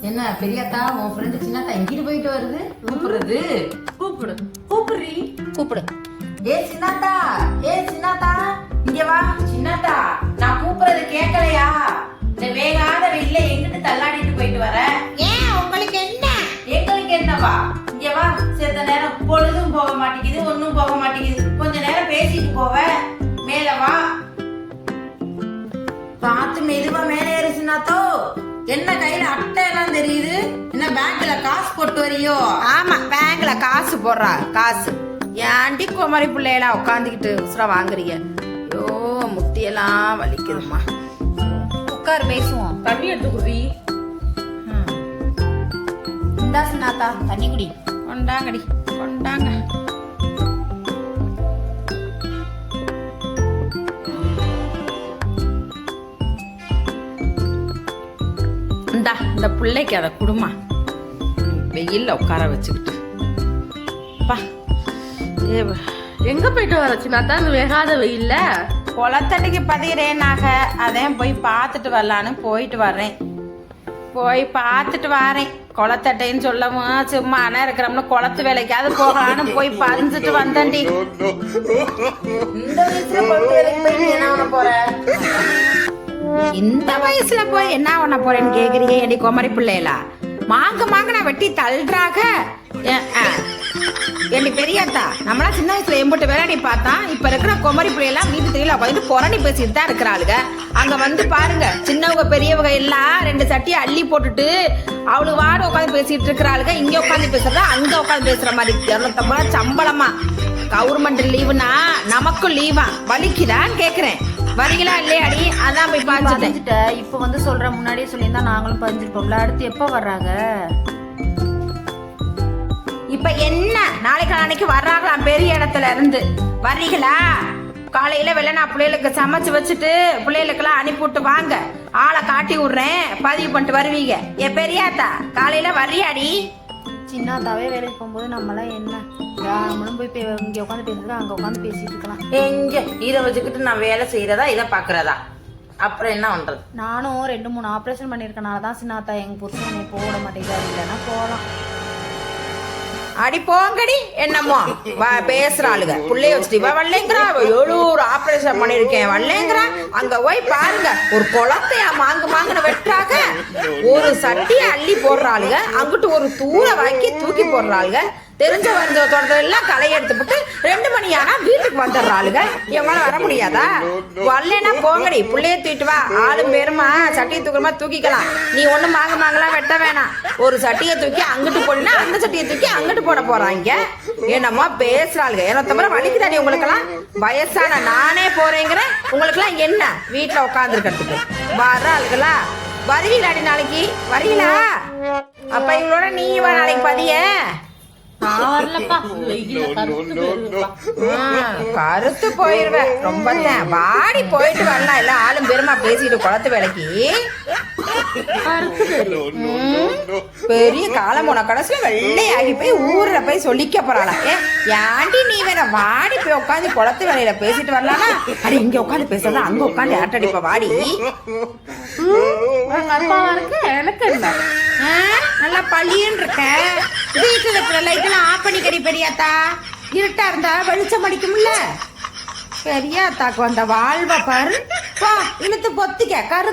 என்ன பெரியத்தா உன் ஃப்ரெண்டு சின்னத்தா எங்கிட்டு போயிட்டு வருது? கூப்பிடுறது. கூப்பிடு. கூப்பிடுறி. கூப்பிடு. ஏ சின்னத்தா. ஏ சின்னத்தா. இங்க வா. சின்னத்தா நான் கூப்பிடுறது கேட்கலையா? இந்த வேகாத வெயில்ல எங்கிட்டு தள்ளாடிட்டு போயிட்டு வர? ஏன் உங்களுக்கு என்ன? எங்களுக்கு என்னவா? இங்க வா. செத்த நேரம் பொழுதும் போக மாட்டேங்குது ஒண்ணும் போக மாட்டேங்குது. என்ன கையில அட்டை எல்லாம் தெரியுது? என்ன பேங்க்ல காசு போட்டு வரியோ? ஆமா பேங்க்ல காசு போடுறா காசு. ஏன்டி குமரி பிள்ளைகளா உட்காந்துக்கிட்டு உசுரா வாங்குறீங்க? ஐயோ முட்டியெல்லாம் வலிக்குதுமா உட்கார் பேசுவோம். தண்ணி எடுத்து குடி. இந்தா சின்னாத்தா தண்ணி குடி. கொண்டாங்கடி கொண்டாங்க. இந்தா இந்த பிள்ளைக்கு அதை குடுமா. வெயில்ல உட்கார வச்சுக்கிட்டு. பா. ஏ எங்க போயிட்டு வர சின்னாத்தா இந்த வேகாத வெயில்ல. குளத்தடிக்கு பதிகிறேனாக அதான் போய் பார்த்துட்டு வரலான்னு போயிட்டு வர்றேன். போய் பார்த்துட்டு வரேன். குளத்தட்டைன்னு சொல்லவும் சும்மா அண்ணா இருக்கிறோம்னு குளத்து வேலைக்காவது போகலான்னு போய் பதிஞ்சிட்டு வந்தேன்டி. இந்த வயசுல வேலைக்கு என்ன போற? இந்த வயசுல போய் என்ன பண்ண போறேன்னு கேக்குறீங்க எடி குமரி பிள்ளைகளா? மாங்க மாங்க நான் வெட்டி தள்ளுறாக. என் பெரியாத்தா நம்மளா சின்ன வயசுல எம்பிட்டு விளையாடி பார்த்தா இப்ப இருக்கிற குமரி பிள்ளையெல்லாம் வீட்டு தெரியல உட்காந்துட்டு புரணி பேசிட்டு தான் இருக்கிறாளுங்க அங்க வந்து பாருங்க சின்னவங்க பெரியவங்க எல்லாம் ரெண்டு சட்டியை அள்ளி போட்டுட்டு அவளு வாட உட்காந்து பேசிட்டு இருக்கிறாளுங்க இங்க உட்காந்து பேசுறதா அங்க உட்காந்து பேசுற மாதிரி இருநூத்தம்பது ரூபா சம்பளமா கவர்மெண்ட் லீவுனா நமக்கும் லீவா வலிக்குதான்னு கேக்குறேன். வரீங்களா இல்லையாடி அதான் போய் பார்த்துட்டேன். பதிஞ்சிட்ட. இப்ப வந்து சொல்ற முன்னாடியே சொல்லியிருந்தா நாங்களும் பதிஞ்சிருப்போம்ல. அடுத்து எப்ப வர்றாங்க? இப்ப என்ன? நாளைக்கு நாளைக்கு வர்றாங்களாம் பெரிய இடத்துல இருந்து. வர்றீங்களா காலையில வெள்ளனா பிள்ளைகளுக்கு சமைச்சு வச்சுட்டு பிள்ளைகளுக்கெல்லாம் அனுப்பி விட்டு வாங்க. ஆளை காட்டி விடுறேன். பதிவு பண்ணிட்டு வருவீங்க. ஏ பெரியாத்தா காலையில வர்றியாடி சின்னதாவே வேலைக்கு போகும்போது நம்மளாம் என்ன? நம்மளும் போய் இங்க உட்காந்து பேசுறது அங்க உட்காந்து பேசிட்டு இருக்கலாம். எங்க இதை வச்சுக்கிட்டு நான் வேலை செய்யறதா இதை பாக்குறதா? அப்புறம் என்ன பண்றது? நானும் ரெண்டு மூணு ஆபரேஷன் பண்ணிருக்கனால தான் சின்னாத்தா எங்க புருஷன் என்னை விட மாட்டேங்கிறாரு இல்லைன்னா போகலாம். அடி போங்கடி என்னமோ? வ- பேசுறாளுங்க புள்ளைய வச்சுட்டு இவ வரலேங்கிறா எழுநூறு ஆபரேஷன் பண்ணிருக்கேன் வரலேங்கிறா அங்க போய் பாருங்க. ஒரு குளத்தையா மாங்கு மாங்குன்னு ஒரு சட்டியை அள்ளி போடுறாளுங்க அங்கிட்டு ஒரு தூர வாக்கி தூக்கி போடுறாளுங்க தெரிஞ்ச வந்த தொடர்ந்தெல்லாம் களை எடுத்துவிட்டு ரெண்டு மணி ஆனா வீட்டுக்கு வந்துடுறாளுங்க எவ்வளவு வர முடியாதா? வரலன்னா போங்கடி புள்ளைய தூக்கிட்டு வா. ஆளும் பேருமா சட்டியை தூக்குறமா தூக்கிக்கலாம். நீ ஒண்ணும் மாங்க மாங்கலாம் வெட்ட வேணாம். ஒரு சட்டியை தூக்கி அங்கிட்டு போடுனா அந்த சட்டியை தூக்கி அங்கிட்டு போட போறாங்க. என்னம்மா பேசுறாளுங்க இருநூத்தம்பது ரூபா வலிக்குதாடி உங்களுக்கெல்லாம்? வயசான நானே போறேங்கிறேன் உங்களுக்கெல்லாம் என்ன? வீட்டுல உட்காந்துருக்கிறதுக்கு வர ஆளுகளா வருவீங்களாடி நாளைக்கு. வரீங்களா அப்ப இவளோட நீ வா நாளைக்கு பதிய. கருத்து போயிருவேன். ரொம்ப. வாடி போயிட்டு வரலாம் இல்ல ஆளும் பெருமா பேசிட்டு குளத்து வேலைக்கு. பெரிய காலம் போன கடைசியில வெள்ளையாகி போய் ஊர்ல போய் சொல்லிக்க போறாளாம் ஏ, ஏன்டி நீ வேற வாடி போய் உட்காந்து குளத்து வேலையில பேசிட்டு வரலாமா அடி இங்க உட்காந்து பேசுறதா அங்க உட்காந்து ஆட்டடிப்ப வாடி. உங்க அப்பாவா இருக்கு? எனக்கு நல்லா பள்ளின்னு இருக்க. வீட்டுல இருக்கிற லைட்டெல்லாம் ஆஃப் பண்ணிக்கடி பெரியாத்தா. இருட்டா இருந்தா வெளிச்சம் அடிக்கும்ல. பெரியாத்தாக்கு வந்த வாழ்வ பாரு. பா இழுத்து பொத்திக்க கரு